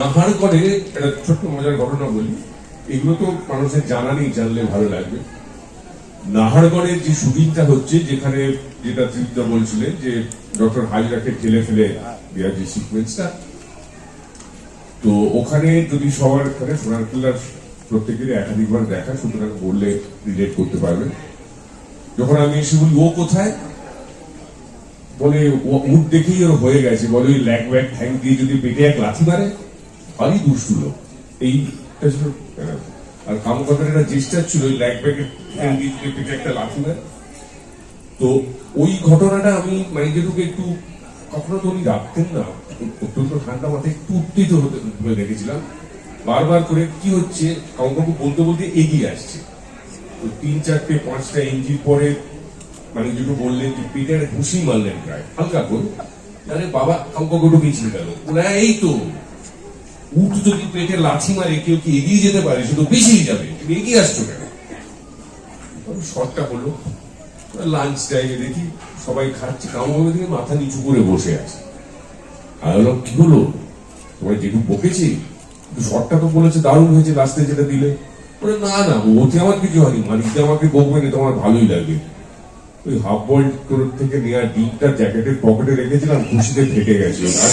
নাহার করে, একটা ছোট্ট মজার ঘটনা বলি। এগুলো তো মানুষের জানা নেই, জানলে ভালো লাগবে। নাহারগড়ের যে শুটিংটা হচ্ছে, যেখানে যেটা তৃপ্তা বলছিলেন যে, ডক্টর হাজরাকে ঠেলে ফেলে দেওয়ার যে সিকোয়েন্সটা তো ওখানে যদি সবার এখানে সোনার কেল্লার প্রত্যেকেরই একাধিকবার দেখা, সুতরাং বললে রিলেট করতে পারবে। যখন আমি এসে বলি, ও কোথায়? বলে, ও মুখ দেখেই ওর হয়ে গেছে। বলে, ওই ল্যাগ ব্যাগ ঠ্যাং দিয়ে যদি পেটে এক লাথি মারে ভারী দুষ্টু লোক এই আর কামকথার একটা চেষ্টা ছিল ওই ল্যাগ ব্যাগের একটা লাথি মারে। তো ওই ঘটনাটা আমি মানে যেটুকু একটু কখনো তো উনি রাখতেন না অত্যন্ত ঠান্ডা মাথায় একটু উত্তেজিত হতে হয়ে দেখেছিলাম। বারবার করে কি হচ্ছে কাউকে বলতে বলতে এগিয়ে আসছে। তো তিন চারটে পাঁচটা ইঞ্চির পরে মানে যেটু বললেন যে পেটের ঘুষি মারলেন প্রায় হালকা করে। আরে বাবা কাউকে একটু পিছিয়ে গেল। ওরা এই তো। উঠ যদি পেটে লাথি মারে, কেউ কি এগিয়ে যেতে পারে? তো পিছিয়ে যাবে। তুমি এগিয়ে আসছো কেন? শর্টটা হলো লাঞ্চ টাইমে দেখি সবাই খাচ্ছে কামড় দিয়ে মাথা নিচু করে বসে আছে। আর কি হলো? তোমার যেটু বকেছি শর্টটা তো বলেছে দারুণ হয়েছে রাস্তায় যেটা দিলে। বলে, না না ওতে আমার কিছু হয়নি। মালিকটা আমাকে বকবে না তোমার ভালোই লাগবে। ওই হাফ বয়েল থেকে নেওয়া ডিমটা জ্যাকেটের পকেটে রেখেছিলাম, খুশিতে ফেটে গেছিল আর